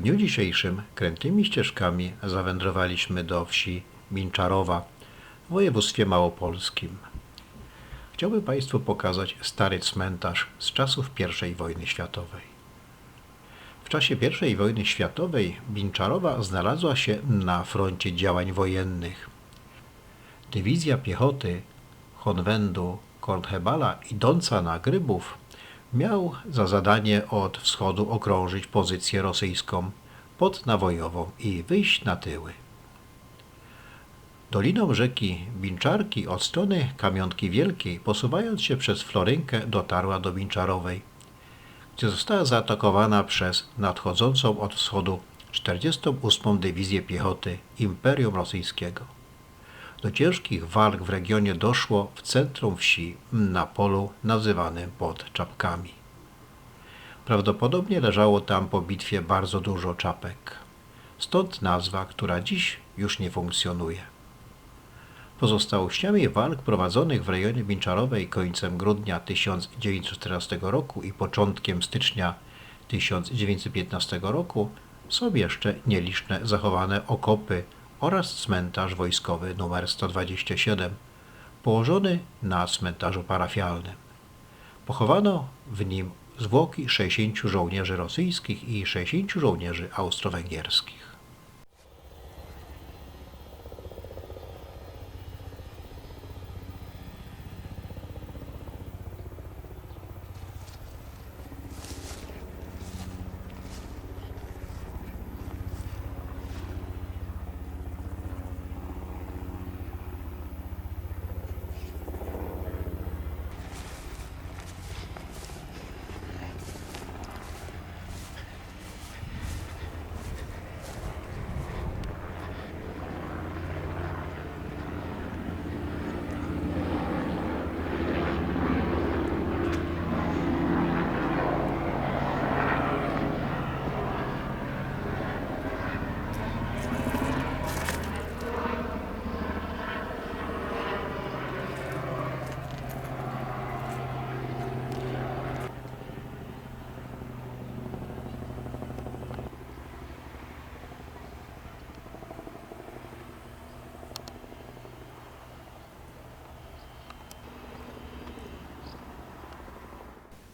W dniu dzisiejszym krętymi ścieżkami zawędrowaliśmy do wsi Minczarowa w województwie małopolskim. Chciałbym Państwu pokazać stary cmentarz z czasów I wojny światowej. W czasie I wojny światowej Binczarowa znalazła się na froncie działań wojennych. Dywizja piechoty Honwendu Kornhebala idąca na Grybów miał za zadanie od wschodu okrążyć pozycję rosyjską podnawojową i wyjść na tyły. Doliną rzeki Binczarki od strony Kamionki Wielkiej, posuwając się przez Florynkę, dotarła do Binczarowej, gdzie została zaatakowana przez nadchodzącą od wschodu 48. Dywizję Piechoty Imperium Rosyjskiego. Do ciężkich walk w regionie doszło w centrum wsi, na polu nazywanym pod Czapkami. Prawdopodobnie leżało tam po bitwie bardzo dużo czapek. Stąd nazwa, która dziś już nie funkcjonuje. Pozostałościami walk prowadzonych w rejonie Binczarowej końcem grudnia 1914 roku i początkiem stycznia 1915 roku są jeszcze nieliczne zachowane okopy oraz cmentarz wojskowy nr 127, położony na cmentarzu parafialnym. Pochowano w nim zwłoki 60 żołnierzy rosyjskich i 60 żołnierzy austro-węgierskich.